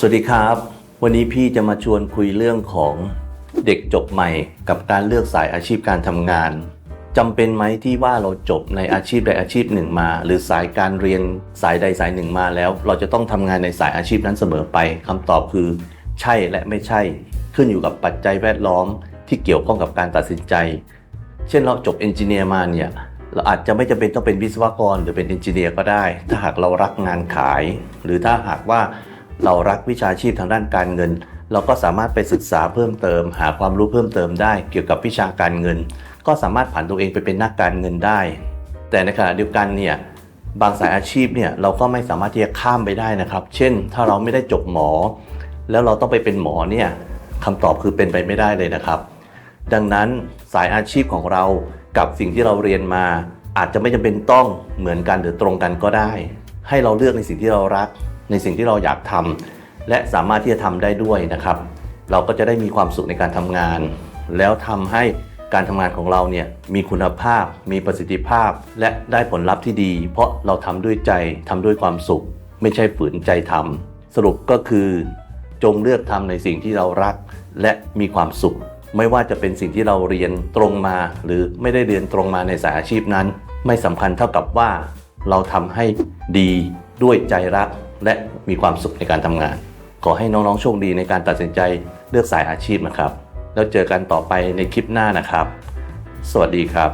สวัสดีครับ วันนี้พี่จะมาชวนคุยเรื่องของเด็กจบใหม่กับการเลือกสายอาชีพการทำงาน จำเป็นไหมที่ว่าเราจบในอาชีพใดอาชีพหนึ่งมา หรือสายการเรียนสายใดสายหนึ่งมาแล้ว เราจะต้องทำงานในสายอาชีพนั้นเสมอไปคำตอบคือ ใช่และไม่ใช่ ขึ้นอยู่กับปัจจัยแวดล้อมที่เกี่ยวข้องกับการตัดสินใจ เช่นเราจบเอนจิเนียร์มาเนี่ยเราอาจจะไม่จำเป็นต้องเป็นวิศวกรหรือเป็นเอนจิเนียร์ก็ได้ ถ้าหากเรารักงานขาย หรือถ้าหากว่า เรารักวิชาชีพทางด้านการเงิน เราก็สามารถไปศึกษาเพิ่มเติม หาความรู้เพิ่มเติมได้เกี่ยวกับวิชาการเงิน ก็สามารถผ่านตัวเองไปเป็นนักการเงินได้ แต่ในขณะเดียวกันเนี่ยบางสายอาชีพเนี่ยเราก็ไม่สามารถที่จะข้ามไปได้นะครับ เช่น ถ้าเราไม่ได้จบหมอ แล้วเราต้องไปเป็นหมอเนี่ยคำตอบคือเป็นไปไม่ได้เลยนะครับ ดังนั้นสายอาชีพของเรากับสิ่งที่เราเรียนมา อาจจะไม่จำเป็นต้องเหมือนกันหรือตรงกันก็ได้ ให้เราเลือกในสิ่งที่เรารัก ในสิ่งที่เราอยากทำและสามารถที่จะทำได้ด้วยนะครับ เราก็จะได้มีความสุขในการทำงาน แล้วทำให้การทำงานของเราเนี่ยมีคุณภาพ มีประสิทธิภาพ และได้ผลลัพธ์ที่ดี เพราะเราทำด้วยใจทำด้วยความสุข ไม่ใช่ฝืนใจทำสรุปก็คือจงเลือกทำในสิ่งที่เรารักและมีความสุข ไม่ว่าจะเป็นสิ่งที่เราเรียนตรงมา หรือไม่ได้เรียนตรงมาในสายอาชีพนั้น ไม่สำคัญเท่ากับว่า เราทำให้ดีด้วยใจรัก และมีความสุขในการทำงาน ขอให้น้องๆโชคดีในการตัดสินใจเลือกสายอาชีพนะครับ แล้วเจอกันต่อไปในคลิปหน้านะครับ สวัสดีครับ